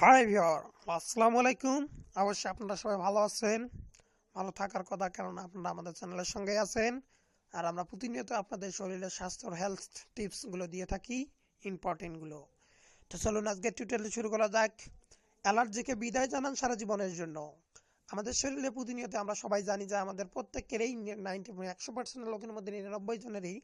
High viewer আসসালামু আলাইকুম। অবশ্যই আপনারা সবাই ভালো আছেন। ভালো থাকার কথা কারণ আপনারা আমাদের চ্যানেলের সঙ্গে আছেন। আর আমরা প্রতিনিয়ত আপনাদের শরীরের স্বাস্থ্য হেলথ টিপসগুলো দিয়ে থাকি ইম্পর্টেন্টগুলো তো চলুন আজকে টিউটোরিয়াল শুরু করা যাক। অ্যালার্জিকে বিদায় জানান সারা জীবনের জন্য। আমাদের শরীরে প্রতিনিয়ত আমরা সবাই জানি যে আমাদের প্রত্যেকেরই নাইনটি একশো পার্সেন্ট লোকের মধ্যে নিরানব্বই জনেরই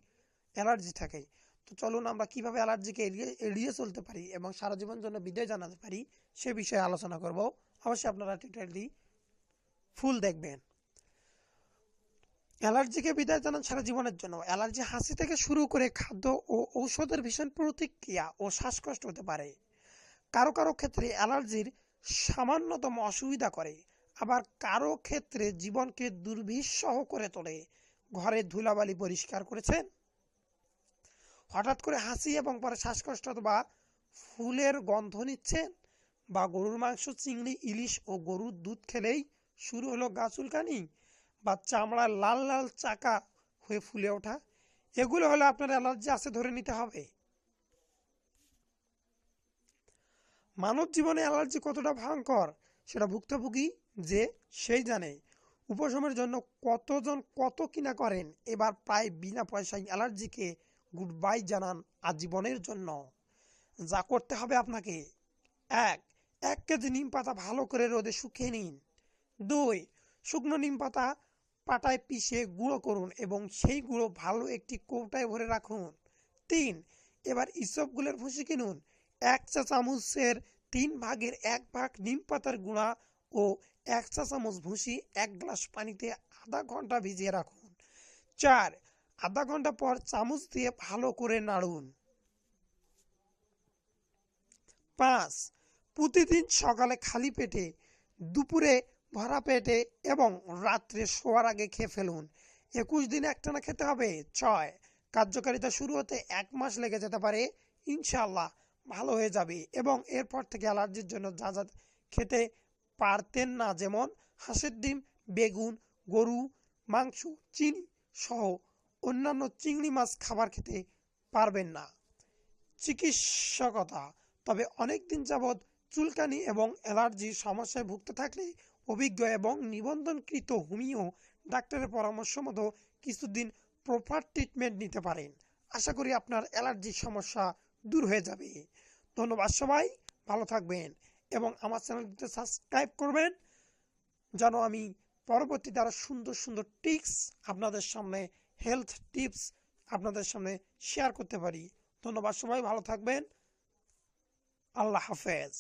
অ্যালার্জি থাকে। তো চলুন আমরা কীভাবে অ্যালার্জিকে এড়িয়ে এড়িয়ে চলতে পারি এবং সারা জীবন জন্য বিদায় জানাতে পারি সে বিষয়ে আলোচনা করব। অবশ্যই আপনারা টিউটোরিয়ালটি ফুল দেখবেন। অ্যালার্জিকে বিদায় জানান সারা জীবনের জন্য। অ্যালার্জি হাসি থেকে শুরু করে খাদ্য ও ঔষধের ভীষণ প্রতিক্রিয়া ও শ্বাসকষ্ট হতে পারে। কারও কারও ক্ষেত্রে অ্যালার্জির সামান্যতম অসুবিধা করে। আবার কারও ক্ষেত্রে জীবনকে দুর্বিষহ করে তোলে। ঘরে ধুলাবালি পরিষ্কার করেছেন? হঠাৎ করে হাসি এবং পরে শ্বাসকষ্ট অথবা ফুলের গন্ধ নিচ্ছেন বা গরুর মাংস, চিংড়ি, ইলিশ ও গরুর দুধ খেলেই শুরু হলো গা চুলকানি বা চামড়ার লাল লাল চাকা হয়ে ফুলে ওঠা। এগুলো হলে আপনার অ্যালার্জি আছে ধরে নিতে হবে। মানব জীবনে অ্যালার্জি কতটা ভয়ঙ্কর সেটা ভুক্তভোগী যে সেই জানে। উপশমের জন্য কতজন কত কিনা করেন, এবার প্রায় বিনা পয়সায় অ্যালার্জিকে গুড বাই জানান আজীবনের জন্য। যা করতে হবে আপনাকে। এক এক কেজি নিম পাতা ভালো করে রোদে শুকিয়ে নিন। দুই, শুকনো নিম পাতা পাটায় পিষে গুঁড়ো করুন এবং সেই গুঁড়ো ভালো একটি কৌটায় ভরে রাখুন। তিন, এবার ইসবগুলের ভুসি কিনুন। এক চা চামচের তিন ভাগের এক ভাগ নিম পাতার গুঁড়া ও এক চা চামচ ভুসি এক গ্লাস পানিতে আধা ঘণ্টা ভিজিয়ে রাখুন। চার আধা ঘণ্টা পর চামচ দিয়ে ভালো করে নাড়ুন। পাঁচ, প্রতিদিন সকালে খালি পেটে, দুপুরে ভরা পেটে এবং রাত্রে শোয়ার আগে খেয়ে ফেলুন। একুশ দিন একটানা খেতে হবে। ছয়, কার্যকারিতা শুরু হতে এক মাস লেগে যেতে পারে। ইনশাল্লাহ ভালো হয়ে যাবে এবং এরপর থেকে অ্যালার্জির জন্য যা যা খেতে পারতেন না, যেমন হাঁসের ডিম, বেগুন, গরু, মাংস, চিনি সহ অন্যান্য চিংড়ি মাছ খাবার খেতে পারবেন না। চিকিৎসকতা। তবে অনেক দিন যাবৎ চুলকানি এবং অ্যালার্জির সমস্যায় ভুগতে থাকলে অভিজ্ঞ এবং নিবন্ধনকৃত হোমিও ডাক্তারের পরামর্শ মতো কিছুদিন প্রপার ট্রিটমেন্ট নিতে পারেন। আশা করি আপনার অ্যালার্জির সমস্যা দূর হয়ে যাবে। ধন্যবাদ সবাই, ভালো থাকবেন এবং আমার চ্যানেলটিতে সাবস্ক্রাইব করবেন যেন আমি পরবর্তীতে আরও সুন্দর সুন্দর টিপস আপনাদের সামনে হেলথ টিপস আপনাদের সামনে শেয়ার করতে পারি। ধন্যবাদ সবাই ভালো থাকবেন। আল্লাহ হাফেজ।